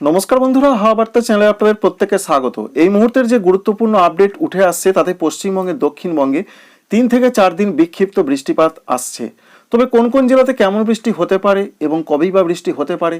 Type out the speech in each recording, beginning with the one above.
নমস্কার বন্ধুরা হাওয়া বার্তা চ্যানেলে আপনাদের প্রত্যেককে স্বাগত। এই মুহূর্তের যে গুরুত্বপূর্ণ আপডেট উঠে আসছে, তাতে পশ্চিমবঙ্গে দক্ষিণবঙ্গে তিন থেকে চার দিন বিক্ষিপ্ত বৃষ্টিপাত আসছে। তবে কোন কোন জেলাতে কেমন বৃষ্টি হতে পারে এবং কবেই বা বৃষ্টি হতে পারে,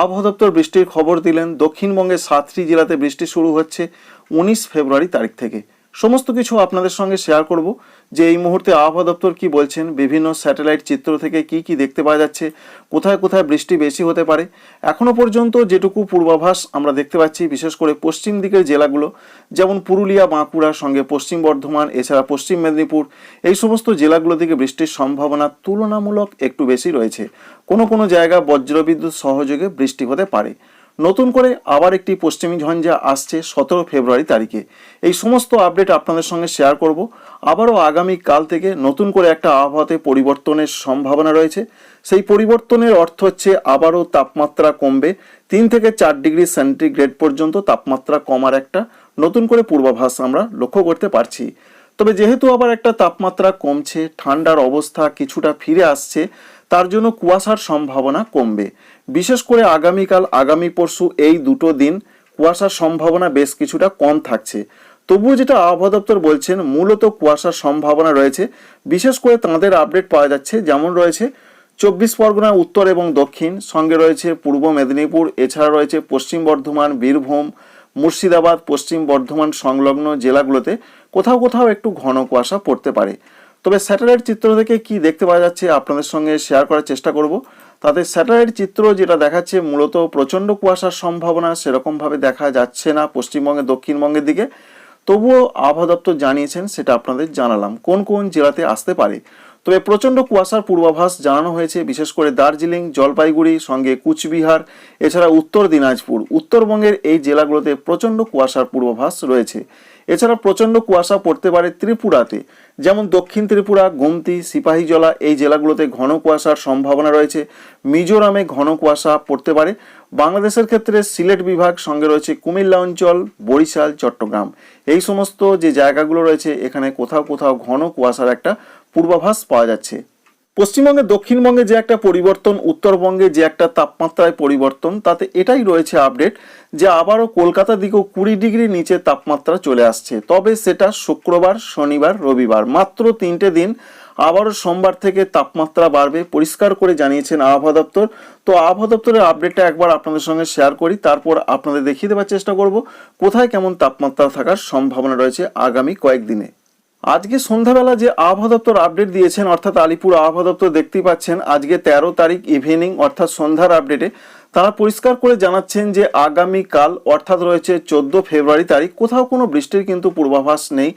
আবহাওয়া দপ্তর বৃষ্টির খবর দিলেন দক্ষিণবঙ্গের সাতটি জেলাতে বৃষ্টি শুরু হচ্ছে উনিশ ফেব্রুয়ারি তারিখ থেকে। সমস্ত কিছু আপনাদের সঙ্গে শেয়ার করব। যে এই মুহূর্তে আবহাওয়া দপ্তর কি বলছেন, বিভিন্ন স্যাটেলাইট চিত্র থেকে কি কি দেখতে পাওয়া যাচ্ছে, কোথায় কোথায় বৃষ্টি বেশি হতে পারে, এখনও পর্যন্ত যেটুকু পূর্বাভাস আমরা দেখতে পাচ্ছি, বিশেষ করে পশ্চিম দিকের জেলাগুলো, যেমন পুরুলিয়া, বাঁকুড়া, সঙ্গে পশ্চিম বর্ধমান, এছাড়া পশ্চিম মেদিনীপুর, এই সমস্ত জেলাগুলো থেকে বৃষ্টির সম্ভাবনা তুলনামূলক একটু বেশি রয়েছে। কোনো কোনো জায়গা বজ্রবিদ্যুৎ সহযোগে বৃষ্টি হতে পারে। নতুন করে আবার একটি পশ্চিমী ঝঞ্ঝা আসছে সতেরো ফেব্রুয়ারি তারিখে। এই সমস্ত আপডেট আপনাদের সঙ্গে শেয়ার করব। আবারও আগামী কাল থেকে নতুন করে একটা আবহাওয়াতে পরিবর্তনের সম্ভাবনা রয়েছে। সেই পরিবর্তনের অর্থ হচ্ছে আবারও তাপমাত্রা কমবে। তিন থেকে চার ডিগ্রি সেন্টিগ্রেড পর্যন্ত তাপমাত্রা কমার একটা নতুন করে পূর্বাভাস আমরা লক্ষ্য করতে পারছি। তবে যেহেতু আবার একটা তাপমাত্রা কমছে, ঠান্ডার অবস্থা কিছুটা ফিরে আসছে তার জন্য কুয়াশার সম্ভাবনা কমবে। বিশেষ করে আগামীকাল, আগামী পরশু এই দুটো দিন কুয়াশার সম্ভাবনা বেশ কিছুটা কম থাকছে। তবুও যেটা আবহাওয়া দপ্তর বলছেন, মূলত কুয়াশার সম্ভাবনা রয়েছে। বিশেষ করে তাঁদের আপডেট পাওয়া যাচ্ছে, যেমন রয়েছে চব্বিশ পরগনা, উত্তর এবং দক্ষিণ। সঙ্গে রয়েছে পূর্ব মেদিনীপুর, এছাড়া রয়েছে পশ্চিম বর্ধমান, বীরভূম, মুর্শিদাবাদ, পশ্চিম বর্ধমান সংলগ্ন জেলাগুলোতে কোথাও কোথাও একটু ঘন কুয়াশা পড়তে পারে। তবে স্যাটেলাইট চিত্র থেকে কি দেখতে পাওয়া যাচ্ছে আপনাদের সঙ্গে শেয়ার করার চেষ্টা করব। তাতে স্যাটেলাইট চিত্র যেটা দেখাচ্ছে মূলত প্রচণ্ড কুয়াশার সম্ভাবনা সেরকমভাবে দেখা যাচ্ছে না পশ্চিমবঙ্গে দক্ষিণবঙ্গের দিকে। তবুও আবহাওয়া দপ্তর জানিয়েছেন সেটা আপনাদের জানালাম, কোন কোন জেলাতে আসতে পারে। তবে প্রচণ্ড কুয়াশার পূর্বাভাস জানানো হয়েছে, বিশেষ করে দার্জিলিং, জলপাইগুড়ি, সঙ্গে কুচবিহার, এছাড়া উত্তর দিনাজপুর। উত্তরবঙ্গের এই জেলাগুলোতে প্রচণ্ড কুয়াশার পূর্বাভাস রয়েছে। এছাড়া প্রচণ্ড কুয়াশা পড়তে পারে ত্রিপুরাতে। যেমন দক্ষিণ ত্রিপুরা, গোমতি, সিপাহীজলা এই জেলাগুলোতে ঘন কুয়াশার সম্ভাবনা রয়েছে। মিজোরামে ঘন কুয়াশা পড়তে পারে। বাংলাদেশের ক্ষেত্রে সিলেট বিভাগ সঙ্গে রয়েছে কুমিল্লা অঞ্চল, বরিশাল, চট্টগ্রাম। এই সমস্ত যে জায়গাগুলো রয়েছে, এখানে কোথাও কোথাও ঘন কুয়াশার একটা পূর্বাভাস পাওয়া যাচ্ছে। পশ্চিমবঙ্গে দক্ষিণবঙ্গে যে একটা পরিবর্তন, উত্তরবঙ্গে যে একটা তাপমাত্রায় পরিবর্তন, তাতে এটাই রয়েছে আপডেট যে আবারও কলকাতা দিকেও কুড়ি ডিগ্রি নিচে তাপমাত্রা চলে আসছে। তবে সেটা শুক্রবার, শনিবার, রবিবার, মাত্র তিনটে দিন আবারও সোমবার থেকে তাপমাত্রা বাড়বে, পরিষ্কার করে জানিয়েছেন আবহাওয়া দপ্তর। তো আবহাওয়া দপ্তরের আপডেটটা একবার আপনাদের সঙ্গে শেয়ার করি, তারপর আপনাদের দেখিয়ে দেওয়ার চেষ্টা করব কোথায় কেমন তাপমাত্রা থাকার সম্ভাবনা রয়েছে আগামী কয়েকদিনে। আজকে সন্ধ্যাবেলা যে আবহাওয়া দপ্তর আপডেট দিয়েছেন, অর্থাৎ আলিপুর আবহাওয়া দপ্তর দেখতেই পাচ্ছেন, আজকে তেরো তারিখ ইভিনিং অর্থাৎ সন্ধ্যার আপডেটে তারা পরিষ্কার করে জানাচ্ছেন যে আগামী কাল অর্থাৎ রয়েছে চোদ্দ ফেব্রুয়ারি তারিখ, কোথাও কোনো বৃষ্টির কিন্তু পূর্বাভাস নেই।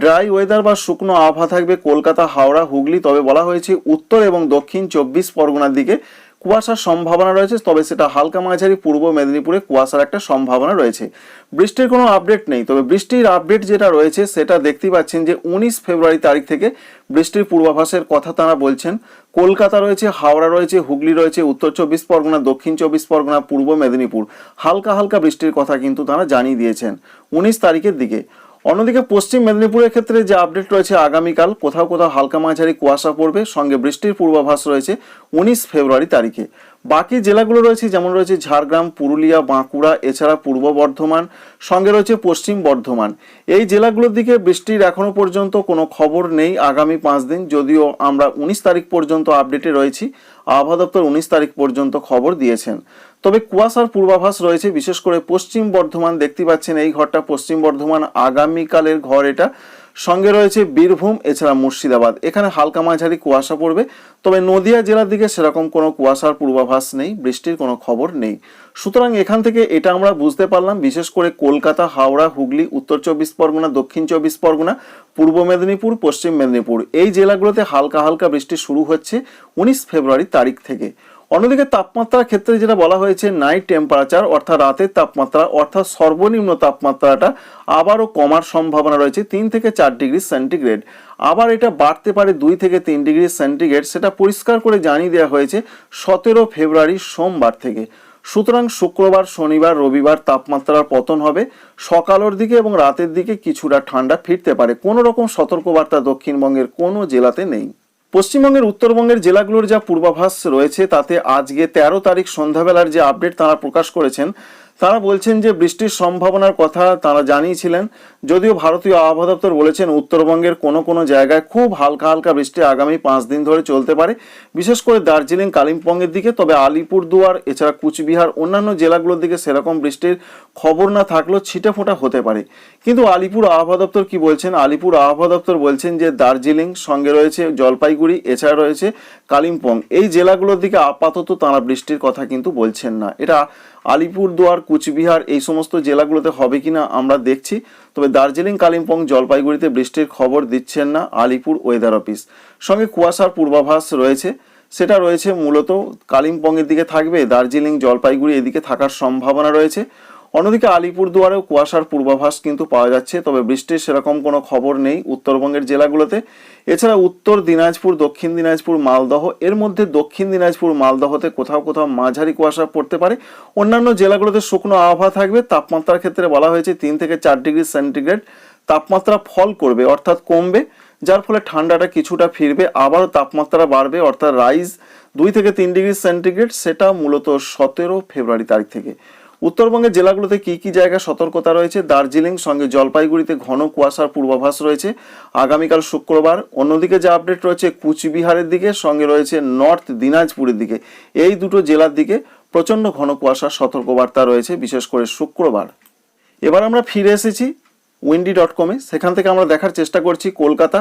ড্রাই ওয়েদার বা শুকনো আবহাওয়া থাকবে কলকাতা, হাওড়া, হুগলি, তবে বলা হয়েছে উত্তর এবং দক্ষিণ চব্বিশ পরগনার দিকে কুয়াশার সম্ভাবনা রয়েছে, তবে সেটা হালকা মাঝারি, পূর্ব মেদিনীপুরে কুয়াশার একটা সম্ভাবনা রয়েছে। বৃষ্টির কোনো আপডেট নেই, তবে বৃষ্টির আপডেট যেটা রয়েছে সেটা দেখতেই পাচ্ছেন যে উনিশ ফেব্রুয়ারি তারিখ থেকে বৃষ্টির পূর্বাভাসের কথা তারা বলছেন। কলকাতা রয়েছে, হাওড়া রয়েছে, হুগলি রয়েছে, উত্তর চব্বিশ পরগনা, দক্ষিণ চব্বিশ পরগনা, পূর্ব মেদিনীপুর। হালকা হালকা বৃষ্টির কথা কিন্তু তারা জানিয়ে দিয়েছেন উনিশ তারিখের দিকে। অন্যদিকে পশ্চিম মেদিনীপুরের ক্ষেত্রে যে আপডেট রয়েছে আগামীকাল, কোথাও কোথাও হালকা মাঝারি কুয়াশা পড়বে। সঙ্গে বৃষ্টির পূর্বাভাস রয়েছে উনিশ ফেব্রুয়ারি তারিখে। বাকি জেলাগুলো রয়েছে, যেমন রয়েছে ঝাড়গ্রাম, পুরুলিয়া, বাঁকুড়া, এছাড়া পূর্ব বর্ধমান, সঙ্গে রয়েছে পশ্চিম বর্ধমান। এই জেলাগুলোর দিকে বৃষ্টির এখনও পর্যন্ত কোনো খবর নেই আগামী পাঁচ দিন, যদিও আমরা উনিশ তারিখ পর্যন্ত আপডেটে রয়েছি। আবহাওয়া দপ্তর উনিশ তারিখ পর্যন্ত খবর দিয়েছেন। তবে কুয়াশার পূর্বাভাস রয়েছে, বিশেষ করে পশ্চিম বর্ধমান দেখতে পাচ্ছেন এই ঘরটা। পশ্চিম বর্ধমান আগামীকালের ঘর এটা। সঙ্গে রয়েছে বীরভূম, এছাড়া মুর্শিদাবাদ। এখানে হালকা মাঝারি কুয়াশা পড়বে, তবে নদিয়া জেলার দিকে সেরকম কোনো কুয়াশার পূর্বাভাস নেই, বৃষ্টির কোনো খবর নেই। সুতরাং এখান থেকে এটা আমরা বুঝতে পারলাম, বিশেষ করে কলকাতা, হাওড়া, হুগলি, উত্তর চব্বিশ পরগনা, দক্ষিণ চব্বিশ পরগনা, পূর্ব মেদিনীপুর, পশ্চিম মেদিনীপুর। এই জেলাগুলোতে হালকা হালকা বৃষ্টি শুরু হচ্ছে উনিশ ফেব্রুয়ারি তারিখ থেকে। অন্যদিকে তাপমাত্রার ক্ষেত্রে যেটা বলা হয়েছে নাইট টেম্পারেচার অর্থাৎ রাতের তাপমাত্রা, অর্থাৎ সর্বনিম্ন তাপমাত্রাটা আবারও কমার সম্ভাবনা রয়েছে তিন থেকে চার ডিগ্রি সেন্টিগ্রেড আবার এটা বাড়তে পারে দুই থেকে তিন ডিগ্রি সেন্টিগ্রেড সেটা পরিষ্কার করে জানিয়ে দেওয়া হয়েছে সতেরো ফেব্রুয়ারি সোমবার থেকে। সুতরাং শুক্রবার, শনিবার, রবিবার তাপমাত্রার পতন হবে। সকালের দিকে এবং রাতের দিকে কিছুটা ঠান্ডা ফিরতে পারে। কোনো রকম সতর্কবার্তা দক্ষিণবঙ্গের কোনো জেলাতে নেই। পশ্চিমবঙ্গের উত্তরবঙ্গের জেলাগুলোর যা পূর্বাভাস রয়েছে, তাতে আজকে তেরো তারিখ সন্ধ্যাবেলার যে আপডেট তারা প্রকাশ করেছেন তারা বলছেন যে বৃষ্টির সম্ভাবনার কথা তারা জানিয়েছিলেন। যদিও ভারতীয় আবহাওয়া দপ্তর বলেছেন উত্তরবঙ্গের কোনো কোনো জায়গায় খুব হালকা হালকা বৃষ্টি আগামী পাঁচ দিন ধরে চলতে পারে। বিশেষ করে দার্জিলিং, কালিম্পংয়ের দিকে, তবে আলিপুরদুয়ার, এছাড়া কুচবিহার, অন্যান্য জেলাগুলোর দিকে সেরকম বৃষ্টির খবর না থাকলেও ছিটে ফোঁটা হতে পারে। কিন্তু আলিপুর আবহাওয়া দপ্তর কি বলছেন? আলিপুর আবহাওয়া দপ্তর বলছেন যে দার্জিলিং সঙ্গে রয়েছে জলপাইগুড়ি, এছাড়া রয়েছে কালিম্পং। এই জেলাগুলোর দিকে আপাতত তারা বৃষ্টির কথা কিন্তু বলছেন না। এটা আলিপুরদুয়ার কুচবিহার, এই সমস্ত জেলাগুলোতে হবে কিনা আমরা দেখছি। তবে দার্জিলিং, কালিম্পং, জলপাইগুড়িতে বৃষ্টির খবর দিচ্ছেন না আলিপুর ওয়েদার অফিস সঙ্গে কুয়াশার পূর্বাভাস রয়েছে। সেটা রয়েছে মূলত কালিম্পংয়ের দিকে থাকবে। দার্জিলিং, জলপাইগুড়ি এদিকে থাকার সম্ভাবনা রয়েছে। অন্যদিকে আলিপুরদুয়ারেও কুয়াশার পূর্বাভাস কিন্তু পাওয়া যাচ্ছে, তবে বৃষ্টির সেরকম কোনো খবর নেই উত্তরবঙ্গের জেলাগুলোতে। এছাড়া উত্তর দিনাজপুর, দক্ষিণ দিনাজপুর, মালদহ, এর মধ্যে দক্ষিণ দিনাজপুর, মালদহতে কোথাও কোথাও মাঝারি কুয়াশা পড়তে পারে। অন্যান্য জেলাগুলোতে শুকনো আবহাওয়া থাকবে, তাপমাত্রার ক্ষেত্রে বলা হয়েছে তিন থেকে চার ডিগ্রি সেন্টিগ্রেড তাপমাত্রা ফল করবে, অর্থাৎ কমবে, যার ফলে ঠান্ডাটা কিছুটা ফিরবে, আবারও তাপমাত্রা বাড়বে, অর্থাৎ রাইজ দুই থেকে তিন ডিগ্রি সেন্টিগ্রেড, সেটা মূলত সতেরো ফেব্রুয়ারি তারিখ থেকে। উত্তরবঙ্গের জেলাগুলোতে কি কি জায়গায় সতর্কতা রয়েছে? দার্জিলিং, সঙ্গে জলপাইগুড়িতে ঘন কুয়াশার পূর্বাভাস রয়েছে। আগামীকাল শুক্রবার। অন্যদিকে যে আপডেট রয়েছে, কুচবিহারের দিকে, সঙ্গে রয়েছে নর্থ দিনাজপুরের দিকে। এই দুটো জেলার দিকে প্রচণ্ড ঘন কুয়াশার সতর্কবার্তা রয়েছে, বিশেষ করে শুক্রবার। এবার আমরা ফিরে এসেছি উইন্ডি ডট কমে। সেখান থেকে আমরা দেখার চেষ্টা করছি কলকাতা।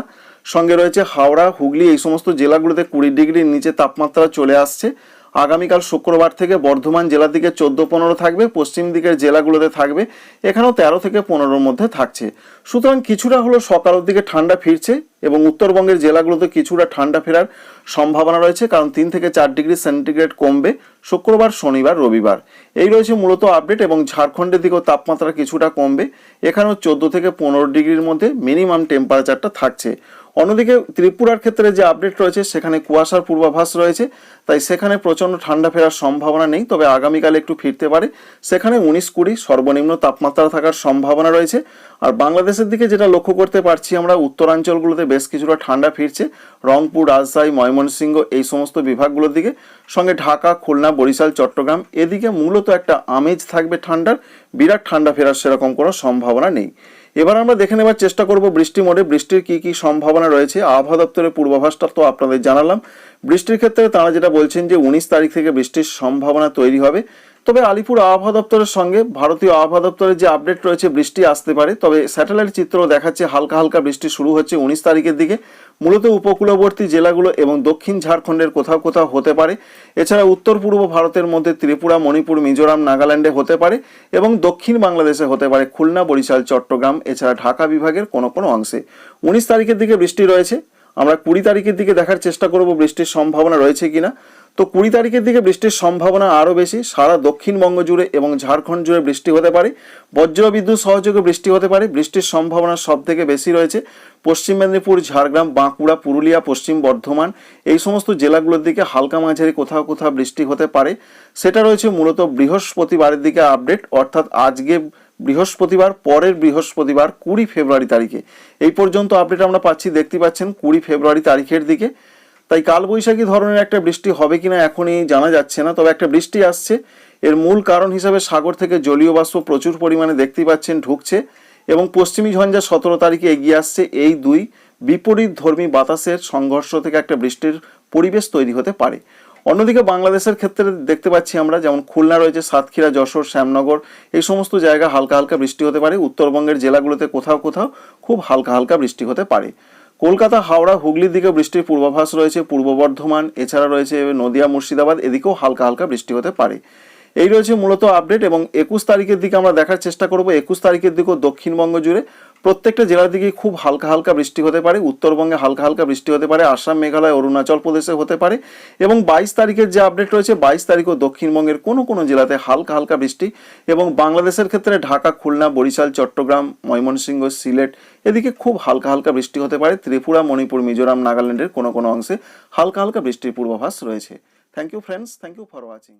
সঙ্গে রয়েছে হাওড়া, হুগলি, এই সমস্ত জেলাগুলোতে কুড়ি ডিগ্রির নিচে তাপমাত্রা চলে আসছে। আগামীকাল শুক্রবার থেকে বর্ধমান জেলার দিকে চোদ্দ পনেরো থাকবে, পশ্চিম দিকের জেলাগুলোতে থাকবে, এখানেও তেরো থেকে পনেরোর মধ্যে থাকছে। সুতরাং কিছুটা হলো সকালের দিকে ঠান্ডা ফিরছে এবং উত্তরবঙ্গের জেলাগুলোতে কিছুটা ঠান্ডা ফেরার সম্ভাবনা রয়েছে, কারণ তিন থেকে চার ডিগ্রি সেন্টিগ্রেড কমবে শুক্রবার, শনিবার, রবিবার। এই রয়েছে মূলত আপডেট এবং ঝাড়খণ্ডের দিকেও তাপমাত্রা কিছুটা কমবে। এখানেও চোদ্দ থেকে পনেরো ডিগ্রির মধ্যে মিনিমাম টেম্পারেচারটা থাকছে। অন্যদিকে ত্রিপুরার ক্ষেত্রে যে আপডেট রয়েছে, সেখানে কুয়াশার পূর্বাভাস রয়েছে। তাই সেখানে প্রচণ্ড ঠান্ডা ফেরার সম্ভাবনা নেই, তবে আগামীকাল একটু ফিরতে পারে। সেখানে উনিশ কুড়ি সর্বনিম্ন তাপমাত্রা থাকার সম্ভাবনা রয়েছে। আর বাংলাদেশের দিকে যেটা লক্ষ্য করতে পারছি আমরা, উত্তরাঞ্চলগুলোতে বেশ কিছুটা ঠান্ডা ফিরছে। রংপুর, রাজশাহী, ময়মনসিংহ এই সমস্ত বিভাগগুলোর দিকে। সঙ্গে ঢাকা, খুলনা, বরিশাল, চট্টগ্রাম, এদিকে মূলত একটা আমেজ থাকবে ঠান্ডার। বিরাট ঠান্ডা ফেরার সেরকম কোনো সম্ভাবনা নেই। এবার আমরা দেখে নেবার চেষ্টা করব বৃষ্টি মোডে। বৃষ্টির কি কি সম্ভাবনা রয়েছে? আবহাওয়া দপ্তরের পূর্বাভাসটা তো আপনাদের জানালাম। বৃষ্টির ক্ষেত্রে তারা যেটা বলছেন যে উনিশ তারিখ থেকে বৃষ্টির সম্ভাবনা তৈরি হবে। তবে আলিপুর আবহাওয়া দপ্তরের সঙ্গে ভারতীয় আবহাওয়া দপ্তরের যে আপডেট রয়েছে, বৃষ্টি আসতে পারে। তবে স্যাটেলাইট চিত্র দেখাচ্ছে হালকা হালকা বৃষ্টি শুরু হচ্ছে উনিশ তারিখের দিকে। মূলত উপকূলবর্তী জেলাগুলো এবং দক্ষিণ ঝাড়খণ্ডের কোথাও কোথাও হতে পারে। এছাড়া উত্তর পূর্ব ভারতের মধ্যে ত্রিপুরা, মণিপুর, মিজোরাম, নাগাল্যান্ডে হতে পারে এবং দক্ষিণ বাংলাদেশে হতে পারে খুলনা, বরিশাল, চট্টগ্রাম, এছাড়া ঢাকা বিভাগের কোনো কোনো অংশে। উনিশ তারিখের দিকে বৃষ্টি রয়েছে। আমরা কুড়ি তারিখের দিকে দেখার চেষ্টা করব বৃষ্টির সম্ভাবনা রয়েছে কিনা। তো কুড়ি তারিখের দিকে বৃষ্টির সম্ভাবনা আরও বেশি। সারা দক্ষিণবঙ্গ জুড়ে এবং ঝাড়খণ্ড জুড়ে বৃষ্টি হতে পারে। বজ্র বিদ্যুৎ সহযোগে বৃষ্টি হতে পারে। বৃষ্টির সম্ভাবনা সব থেকে বেশি রয়েছে। পশ্চিম মেদিনীপুর, ঝাড়গ্রাম, বাঁকুড়া, পুরুলিয়া, পশ্চিম বর্ধমান এই সমস্ত জেলাগুলোর দিকে হালকা মাঝারি কোথাও কোথাও বৃষ্টি হতে পারে। সেটা রয়েছে মূলত বৃহস্পতিবারের দিকে আপডেট। অর্থাৎ আজকে বৃহস্পতিবার, পরের বৃহস্পতিবার, কুড়ি ফেব্রুয়ারি তারিখে। এই পর্যন্ত আপডেট আমরা পাচ্ছি, দেখতে পাচ্ছেন কুড়ি ফেব্রুয়ারি তারিখের দিকে। তাই কালবৈশাখী ধরনের একটা বৃষ্টি হবে কিনা এখনই জানা যাচ্ছে না, তবে একটা বৃষ্টি আসছে। এর মূল কারণ হিসাবে সাগর থেকে জলীয় বাষ্প প্রচুর পরিমাণে দেখতে পাচ্ছেন ঢুকছে এবং পশ্চিমী ঝঞ্ঝা সতেরো তারিখে এগিয়ে আসছে। এই দুই বিপরীত ধর্মী বাতাসের সংঘর্ষ থেকে একটা বৃষ্টির পরিবেশ তৈরি হতে পারে। অন্যদিকে বাংলাদেশের ক্ষেত্রে দেখতে পাচ্ছি আমরা, যেমন খুলনা রয়েছে, সাতক্ষীরা, যশোর, শ্যামনগর, এই সমস্ত জায়গা হালকা হালকা বৃষ্টি হতে পারে। উত্তরবঙ্গের জেলাগুলোতে কোথাও কোথাও খুব হালকা হালকা বৃষ্টি হতে পারে। কলকাতা, হাওড়া, হুগলির দিকে বৃষ্টির পূর্বাভাস রয়েছে। পূর্ব বর্ধমান, এছাড়া রয়েছে নদিয়া, মুর্শিদাবাদ, এদিকেও হালকা হালকা বৃষ্টি হতে পারে। এই রয়েছে মূলত আপডেট এবং একুশ তারিখের দিকে আমরা দেখার চেষ্টা করব। একুশ তারিখের দিকেও দক্ষিণবঙ্গ জুড়ে প্রত্যেকটা জেলার দিকে খুব হালকা হালকা বৃষ্টি হতে পারে, উত্তরবঙ্গে হালকা হালকা বৃষ্টি হতে পারে, আসাম, মেঘালয়, অরুণাচল প্রদেশে হতে পারে এবং বাইশ তারিখের যে আপডেট রয়েছে, বাইশ তারিখও দক্ষিণবঙ্গের কোনো কোনো জেলাতে হালকা হালকা বৃষ্টি এবং বাংলাদেশের ক্ষেত্রে ঢাকা, খুলনা, বরিশাল, চট্টগ্রাম, ময়মনসিংহ, সিলেট এদিকে খুব হালকা হালকা বৃষ্টি হতে পারে, ত্রিপুরা, মণিপুর, মিজোরাম, নাগাল্যান্ডের কোনো কোনো অংশে হালকা হালকা বৃষ্টির পূর্বাভাস রয়েছে। Thank you friends thank you for watching